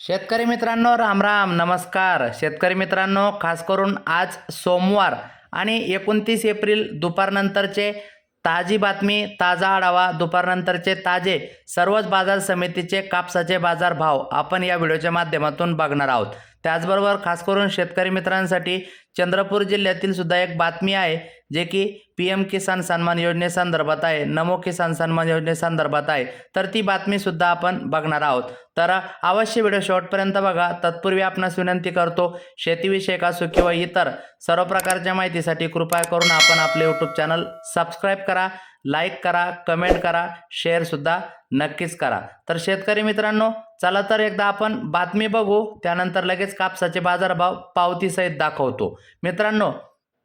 शेतकरी मित्रांनो राम राम नमस्कार. शेतकरी मित्रांनो खास करून आज सोमवार आणि एकोणतीस एप्रिल दुपारनंतरचे ताजी बातमी ताजा आढावा दुपारनंतरचे ताजे सर्वच बाजार समितीचे कापसाचे बाजार भाव आपण या व्हिडिओच्या माध्यमातून बघणार आहोत. त्याचबरोबर खास करून शेतकरी मित्रांसाठी चंद्रपूर जिल्ह्यातील सुद्धा एक बातमी आहे जे की पी एम किसान सन्मान योजनेसंदर्भात आहे नमो किसान सन्मान योजनेसंदर्भात आहे. तर ती बातमीसुद्धा आपण बघणार आहोत. तर अवश्य व्हिडिओ शेवटपर्यंत बघा. तत्पूर्वी आपणास विनंती करतो शेतीविषयक असो किंवा इतर सर्व प्रकारच्या माहितीसाठी कृपया करून आपण आपले यूट्यूब चॅनल सबस्क्राईब करा लाईक करा कमेंट करा शेअरसुद्धा नक्कीच करा. तर शेतकरी मित्रांनो चला तर एकदा आपण बातमी बघू. त्यानंतर लगेच कापसाचे बाजारभाव पावतीसहित दाखवतो. मित्रांनो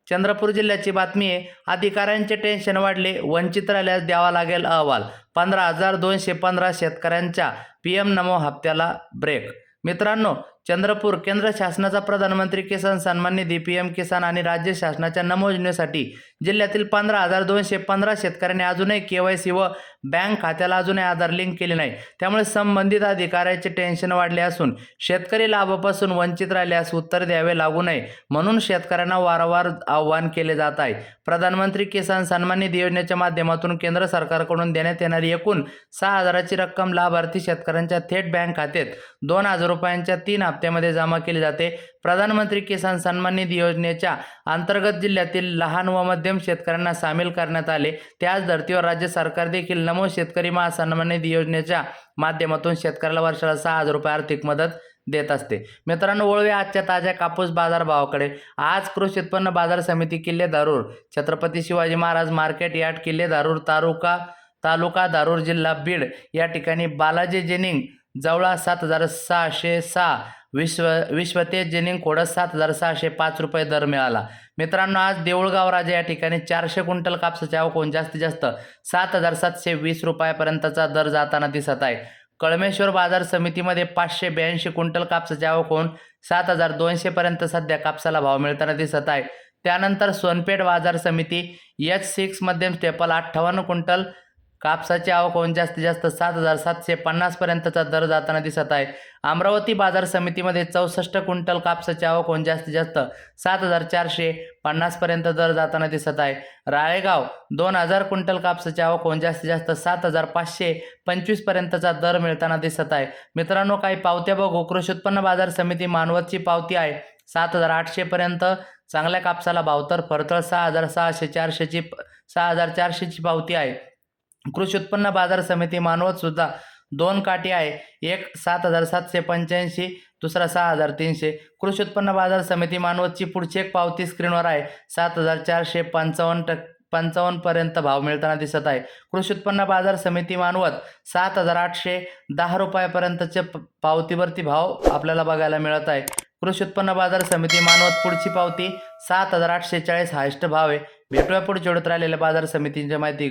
चंद्रपूर जिल्ह्याची बातमी आहे अधिकाऱ्यांचे टेन्शन वाढले वंचित राहिल्यास द्यावा लागेल अहवाल. पंधरा हजार दोनशे पंधरा शेतकऱ्यांच्या पी एम नमो हप्त्याला ब्रेक मित्रांनो चंद्रपूर केंद्र शासनाचा प्रधानमंत्री किसान सन्मान निधी पी एम किसान आणि राज्य शासनाच्या नमो योजनेसाठी जिल्ह्यातील पंधरा हजार दोनशे पंधरा शेतकऱ्यांनी अजूनही के वाय सी व बँक खात्याला अजूनही आधार लिंक केले नाही. त्यामुळे संबंधित अधिकाऱ्याचे टेन्शन वाढले असून शेतकरी लाभापासून वंचित राहिल्यास उत्तर द्यावे लागू नये म्हणून शेतकऱ्यांना वारंवार आव्हान केले जात आहे. प्रधानमंत्री किसान सन्मान निधी योजनेच्या माध्यमातून केंद्र सरकारकडून देण्यात येणारी एकूण सहा हजाराची रक्कम लाभार्थी शेतकऱ्यांच्या थेट बँक खात्यात दोन हजार रुपयांच्या तीन हप्त्यामध्ये जमा केली जाते. प्रधानमंत्री किसान सन्मान निधी योजनेच्या अंतर्गत जिल्ह्यातील लहान व मध्यम शेतकऱ्यांना सामील करण्यात आले. त्याच धर्तीवर राज्य सरकार देखील नमो शेतकरी महासन्मान निधी योजनेच्या माध्यमातून शेतकऱ्याला वर्षाला सहा हजार रुपये आर्थिक मदत देत असते. मित्रांनो वळवे आजच्या ताज्या कापूस बाजार भावाकडे आज कृषी उत्पन्न बाजार समिती किल्ले दारूर छत्रपती शिवाजी महाराज मार्केट यार्ड किल्ले दारूर तालुका तालुका दारूर जिल्हा बीड. या ठिकाणी बालाजी जेनिंग जवळा सात हजार सहाशे सहा विश्व विश्वतेज जेनिंग खोडस सात हजार सहाशे पाच रुपये दर मिळाला. मित्रांनो आज देऊळगाव राजा या ठिकाणी चारशे क्विंटल कापसाचे आवक होऊन जास्तीत जास्त सात हजार सातशे वीस रुपयापर्यंतचा दर जाताना दिसत आहे. कळमेश्वर बाजार समितीमध्ये पाचशे ब्याऐंशी क्विंटल कापसाची आवक होऊन सात हजार दोनशेपर्यंत सध्या कापसाला भाव मिळताना दिसत आहे. त्यानंतर सोनपेठ बाजार समिती एच सिक्स मध्यम स्टेपल अठ्ठावन्न क्विंटल कापसाची आवक होऊन जास्तीत जास्त सात हजार सातशे पन्नासपर्यंतचा दर जाताना दिसत आहे. अमरावती बाजार समितीमध्ये चौसष्ट क्विंटल कापसाची आवक होऊन जास्तीत जास्त सात हजार चारशे पन्नासपर्यंत दर जाताना दिसत आहे. राळेगाव दोन हजार क्विंटल कापसाची आवक होऊन जास्तीत जास्त सात हजार पाचशे पंचवीसपर्यंतचा दर मिळताना दिसत आहे. मित्रांनो काही पावत्या बघू. कृषी उत्पन्न बाजार समिती मानवतची पावती आहे. सात हजार आठशेपर्यंत चांगल्या कापसाला भाव तर फरतळ सहा हजार सहाशे चारशेची सहा हजार चारशेची पावती आहे. कृषी उत्पन्न बाजार समिती मानवत सुद्धा दोन काठी आहे. एक सात हजार सातशे पंच्याऐंशी दुसरा सहा हजार तीनशे. कृषी उत्पन्न बाजार समिती मानवतची पुढची एक पावती स्क्रीनवर आहे. सात हजार चारशे पंचावन्न टक्के पंचावन्नपर्यंत भाव मिळताना दिसत आहे. कृषी उत्पन्न बाजार समिती मानवत सात हजार आठशे दहा रुपयापर्यंतचे पावतीवरती भाव आपल्याला बघायला मिळत आहे. कृषी उत्पन्न बाजार समिती मानवत पुढची पावती सात हजार आठशे चाळीस हायस्ट भाव आहे. भेटूया पुढच्या वेळेत राहिलेल्या बाजार समितींच्या माहिती